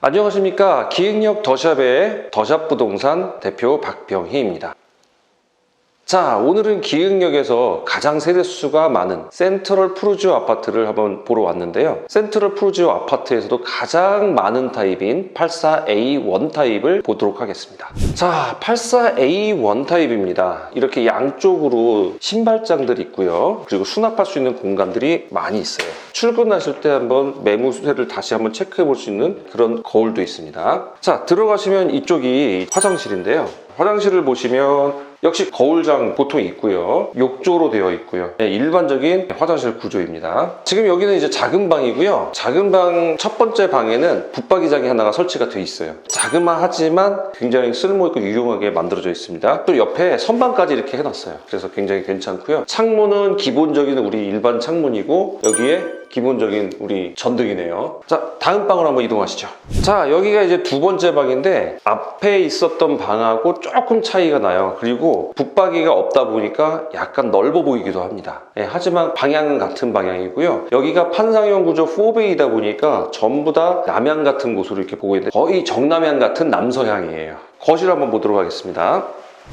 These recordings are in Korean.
안녕하십니까 기획력 더샵의 더샵 부동산 대표 박병희입니다. 자 오늘은 기획력에서 가장 세대수가 많은 센트럴 푸르지오 아파트를 한번 보러 왔는데요. 센트럴 푸르지오 아파트에서도 가장 많은 타입인 84A1 타입을 보도록 하겠습니다. 자 84A1 타입입니다. 이렇게 양쪽으로 신발장들이 있고요. 그리고 수납할 수 있는 공간들이 많이 있어요. 출근하실 때 한번 매무새를 다시 한번 체크해 볼 수 있는 그런 거울도 있습니다. 자 들어가시면 이쪽이 화장실인데요. 화장실을 보시면 역시 거울장 보통 있고요. 욕조로 되어 있고요. 네, 일반적인 화장실 구조입니다. 지금 여기는 이제 작은 방이고요. 작은 방 첫 번째 방에는 붙박이장이 하나가 설치가 되어 있어요. 자그마하지만 굉장히 쓸모있고 유용하게 만들어져 있습니다. 또 옆에 선반까지 이렇게 해놨어요. 그래서 굉장히 괜찮고요. 창문은 기본적인 우리 일반 창문이고 여기에 기본적인 우리 전등이네요. 자, 다음 방으로 한번 이동하시죠. 자, 여기가 이제 두 번째 방인데 앞에 있었던 방하고 조금 차이가 나요. 그리고 붙박이가 없다 보니까 약간 넓어 보이기도 합니다. 예, 하지만 방향은 같은 방향이고요. 여기가 판상형 구조 4베이다 보니까 전부 다 남향 같은 곳으로 이렇게 보고 있는데 거의 정남향 같은 남서향이에요. 거실 한번 보도록 하겠습니다.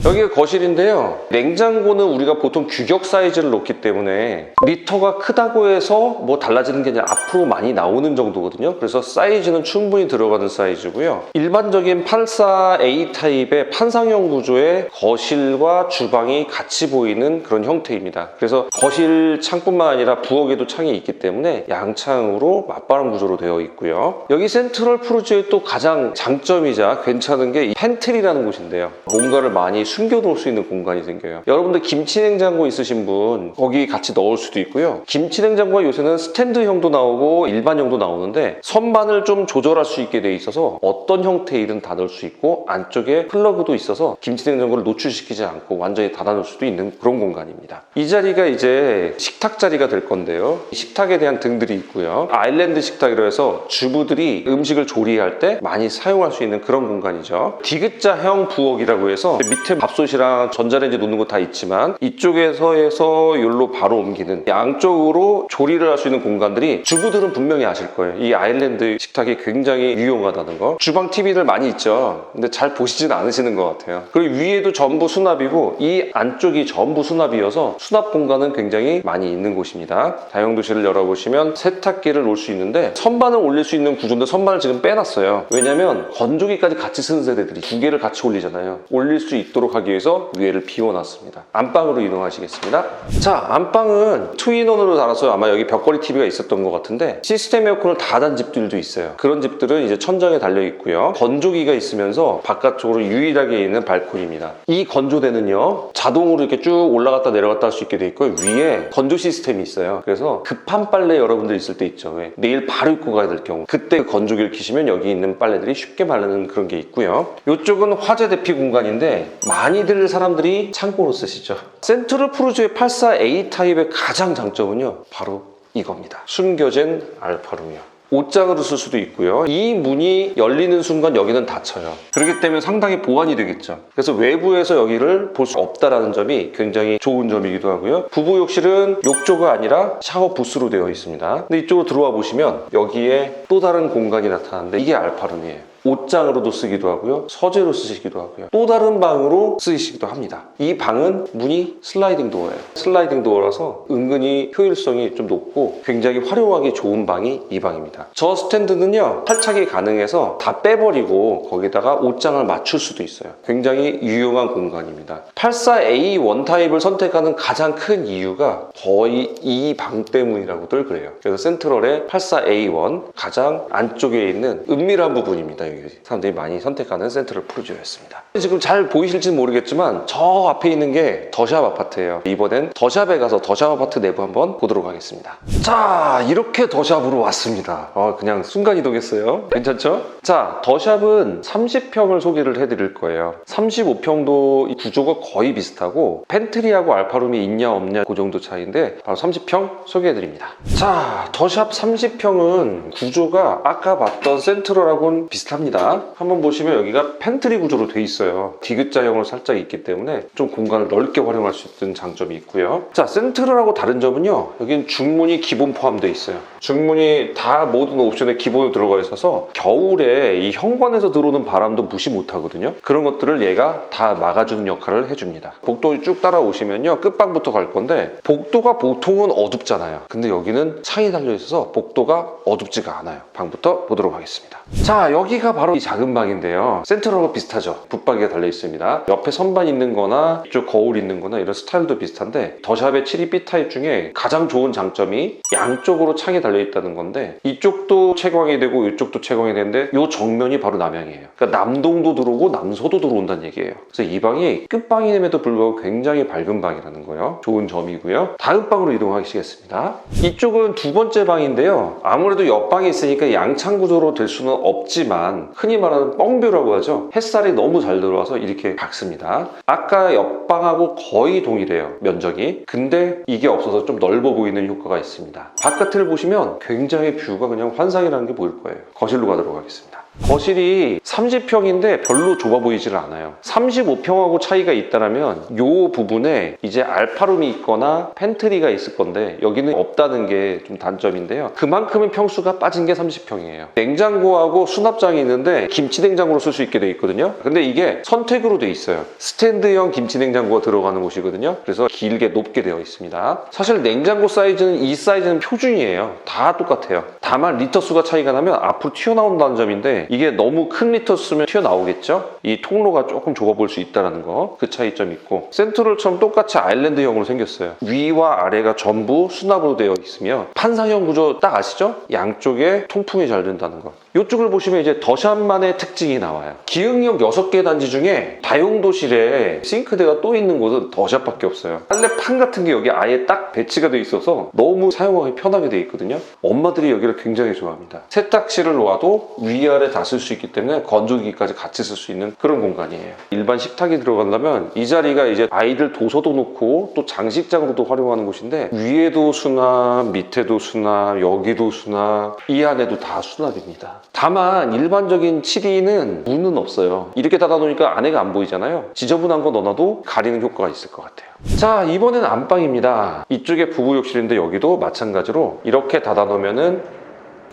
여기가 거실인데요. 냉장고는 우리가 보통 규격 사이즈를 놓기 때문에 리터가 크다고 해서 뭐 달라지는 게 아니라 앞으로 많이 나오는 정도거든요. 그래서 사이즈는 충분히 들어가는 사이즈고요. 일반적인 84A 타입의 판상형 구조의 거실과 주방이 같이 보이는 그런 형태입니다. 그래서 거실 창뿐만 아니라 부엌에도 창이 있기 때문에 양창으로 맞바람 구조로 되어 있고요. 여기 센트럴 프루지의 또 가장 장점이자 괜찮은 게이 팬트리라는 곳인데요. 뭔가를 많이 숨겨놓을 수 있는 공간이 생겨요. 여러분들 김치 냉장고 있으신 분 거기 같이 넣을 수도 있고요. 김치 냉장고가 요새는 스탠드형도 나오고 일반형도 나오는데 선반을 좀 조절할 수 있게 돼 있어서 어떤 형태이든 다 넣을 수 있고 안쪽에 플러그도 있어서 김치 냉장고를 노출시키지 않고 완전히 닫아놓을 수도 있는 그런 공간입니다. 이 자리가 이제 식탁 자리가 될 건데요. 식탁에 대한 등들이 있고요. 아일랜드 식탁이라 해서 주부들이 음식을 조리할 때 많이 사용할 수 있는 그런 공간이죠. 디귿자형 부엌이라고 해서 밑에 밥솥이랑 전자레인지 놓는 거 다 있지만 이쪽에서 해서 여기로 바로 옮기는 양쪽으로 조리를 할 수 있는 공간들이 주부들은 분명히 아실 거예요. 이 아일랜드 식탁이 굉장히 유용하다는 거. 주방 TV들 많이 있죠. 근데 잘 보시진 않으시는 것 같아요. 그리고 위에도 전부 수납이고 이 안쪽이 전부 수납이어서 수납 공간은 굉장히 많이 있는 곳입니다. 다용도실을 열어보시면 세탁기를 놓을 수 있는데 선반을 올릴 수 있는 구조인데 선반을 지금 빼놨어요. 왜냐면 건조기까지 같이 쓰는 세대들이 두 개를 같이 올리잖아요. 올릴 수 있도록 하기 위해서 위에를 비워놨습니다. 안방으로 이동하시겠습니다. 자, 안방은 투인원으로 달아서 아마 여기 벽걸이 TV가 있었던 것 같은데 시스템 에어컨을 다 단 집들도 있어요. 그런 집들은 이제 천장에 달려 있고요. 건조기가 있으면서 바깥쪽으로 유일하게 있는 발코니입니다. 이 건조대는요, 자동으로 이렇게 쭉 올라갔다 내려갔다 할 수 있게 돼 있고 위에 건조 시스템이 있어요. 그래서 급한 빨래 여러분들 있을 때 있죠. 왜? 내일 바로 입고 가야 될 경우 그때 건조기를 키시면 여기 있는 빨래들이 쉽게 마르는 그런 게 있고요. 이쪽은 화재 대피 공간인데 많이들 사람들이 창고로 쓰시죠. 센트럴 프루즈의 84A 타입의 가장 장점은요, 바로 이겁니다. 숨겨진 알파룸이요. 옷장으로 쓸 수도 있고요. 이 문이 열리는 순간 여기는 닫혀요. 그렇기 때문에 상당히 보완이 되겠죠. 그래서 외부에서 여기를 볼 수 없다라는 점이 굉장히 좋은 점이기도 하고요. 부부 욕실은 욕조가 아니라 샤워 부스로 되어 있습니다. 근데 이쪽으로 들어와 보시면 여기에 또 다른 공간이 나타나는데 이게 알파룸이에요. 옷장으로도 쓰기도 하고요. 서재로 쓰시기도 하고요. 또 다른 방으로 쓰시기도 합니다. 이 방은 문이 슬라이딩 도어예요. 슬라이딩 도어라서 은근히 효율성이 좀 높고 굉장히 활용하기 좋은 방이 이 방입니다. 저 스탠드는요. 탈착이 가능해서 다 빼버리고 거기다가 옷장을 맞출 수도 있어요. 굉장히 유용한 공간입니다. 84A 원 타입을 선택하는 가장 큰 이유가 거의 이 방 때문이라고들 그래요. 그래서 센트럴의 84A1 가장 안쪽에 있는 은밀한 부분입니다. 여기 사람들이 많이 선택하는 센트럴 프루지오였습니다. 지금 잘 보이실지 모르겠지만 저 앞에 있는 게 더샵 아파트예요. 이번엔 더샵에 가서 더샵 아파트 내부 한번 보도록 하겠습니다. 자, 이렇게 더샵으로 왔습니다. 어, 그냥 순간 이동했어요. 괜찮죠? 자, 더샵은 30평을 소개를 해드릴 거예요. 35평도 구조가 거의 비슷하고 팬트리하고 알파룸이 있냐 없냐 그 정도 차이인데 바로 30평 소개해드립니다. 자, 더샵 30평은 구조가 아까 봤던 센트럴하고는 비슷합니다. 합니다. 한번 보시면 여기가 팬트리 구조로 돼 있어요. 디귿자형으로 살짝 있기 때문에 좀 공간을 넓게 활용할 수 있는 장점이 있고요. 자, 센트럴하고 다른 점은요. 여기는 중문이 기본 포함되어 있어요. 중문이 다 모든 옵션에 기본으로 들어가 있어서 겨울에 이 현관에서 들어오는 바람도 무시 못하거든요. 그런 것들을 얘가 다 막아주는 역할을 해줍니다. 복도 쭉 따라오시면요. 끝방부터 갈 건데 복도가 보통은 어둡잖아요. 근데 여기는 창이 달려 있어서 복도가 어둡지가 않아요. 방부터 보도록 하겠습니다. 자, 여기가 바로 이 작은 방인데요. 센트럴하고 비슷하죠. 붙박이가 달려 있습니다. 옆에 선반 있는 거나 이쪽 거울 있는 거나 이런 스타일도 비슷한데 더샵의 7이 B 타입 중에 가장 좋은 장점이 양쪽으로 창이 달려 있다는 건데 이쪽도 채광이 되고 이쪽도 채광이 되는데 이 정면이 바로 남향이에요. 그러니까 남동도 들어오고 남서도 들어온다는 얘기예요. 그래서 이 방이 끝방임에도 불구하고 굉장히 밝은 방이라는 거예요. 좋은 점이고요. 다음 방으로 이동하시겠습니다. 이쪽은 두 번째 방인데요. 아무래도 옆방이 있으니까 양창 구조로 될 수는 없지만 흔히 말하는 뻥뷰라고 하죠. 햇살이 너무 잘 들어와서 이렇게 밝습니다. 아까 옆방하고 거의 동일해요. 면적이. 근데 이게 없어서 좀 넓어 보이는 효과가 있습니다. 바깥을 보시면 굉장히 뷰가 그냥 환상이라는 게 보일 거예요. 거실로 가도록 하겠습니다. 거실이 30평인데 별로 좁아 보이질 않아요. 35평하고 차이가 있다면 이 부분에 이제 알파룸이 있거나 팬트리가 있을 건데 여기는 없다는 게 좀 단점인데요. 그만큼의 평수가 빠진 게 30평이에요. 냉장고하고 수납장이 있는데 김치 냉장고로 쓸 수 있게 돼 있거든요. 근데 이게 선택으로 돼 있어요. 스탠드형 김치 냉장고가 들어가는 곳이거든요. 그래서 길게 높게 되어 있습니다. 사실 냉장고 사이즈는 이 사이즈는 표준이에요. 다 똑같아요. 다만 리터 수가 차이가 나면 앞으로 튀어나온다는 점인데 이게 너무 큰 리터 수면 튀어나오겠죠? 이 통로가 조금 좁아 보일 수 있다는 거. 그 차이점 있고 센트럴처럼 똑같이 아일랜드형으로 생겼어요. 위와 아래가 전부 수납으로 되어 있으며 판상형 구조 딱 아시죠? 양쪽에 통풍이 잘 된다는 거. 이쪽을 보시면 이제 더샵만의 특징이 나와요. 기흥역 6개 단지 중에 다용도실에 싱크대가 또 있는 곳은 더샵밖에 없어요. 빨래판 같은 게 여기 아예 딱 배치가 돼 있어서 너무 사용하기 편하게 돼 있거든요. 엄마들이 여기를 굉장히 좋아합니다. 세탁실을 놓아도 위아래 다 쓸 수 있기 때문에 건조기까지 같이 쓸 수 있는 그런 공간이에요. 일반 식탁이 들어간다면 이 자리가 이제 아이들 도서도 놓고 또 장식장으로도 활용하는 곳인데 위에도 수납, 밑에도 수납, 여기도 수납, 이 안에도 다 수납입니다. 다만 일반적인 7위는 문은 없어요. 이렇게 닫아놓으니까 안에가 안 보이잖아요. 지저분한 거 넣어놔도 가리는 효과가 있을 것 같아요. 자, 이번엔 안방입니다. 이쪽에 부부 욕실인데 여기도 마찬가지로 이렇게 닫아놓으면은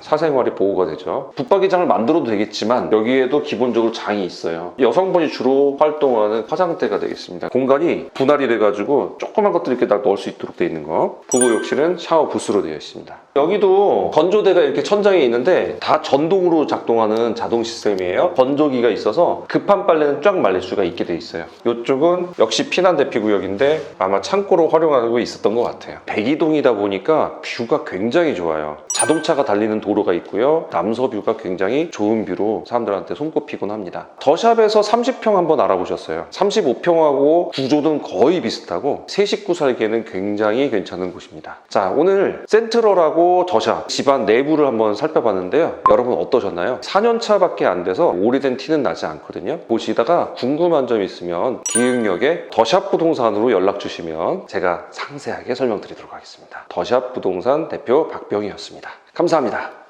사생활이 보호가 되죠. 붙박이장을 만들어도 되겠지만 여기에도 기본적으로 장이 있어요. 여성분이 주로 활동하는 화장대가 되겠습니다. 공간이 분할이 돼가지고 조그만 것들 이렇게 딱 넣을 수 있도록 되어 있는 거. 부부 욕실은 샤워 부스로 되어 있습니다. 여기도 건조대가 이렇게 천장에 있는데 다 전동으로 작동하는 자동 시스템이에요. 건조기가 있어서 급한 빨래는 쫙 말릴 수가 있게 돼 있어요. 이쪽은 역시 피난 대피 구역인데 아마 창고로 활용하고 있었던 것 같아요. 백이동이다 보니까 뷰가 굉장히 좋아요. 자동차가 달리는 도로가 있고요. 남서 뷰가 굉장히 좋은 뷰로 사람들한테 손꼽히곤 합니다. 더샵에서 30평 한번 알아보셨어요. 35평하고 구조는 거의 비슷하고 세 식구 살기에는 굉장히 괜찮은 곳입니다. 자, 오늘 센트럴하고 더샵 집안 내부를 한번 살펴봤는데요. 여러분 어떠셨나요? 4년차밖에 안 돼서 오래된 티는 나지 않거든요. 보시다가 궁금한 점 있으면 기흥역에 더샵 부동산으로 연락 주시면 제가 상세하게 설명드리도록 하겠습니다. 더샵 부동산 대표 박병희였습니다. 감사합니다.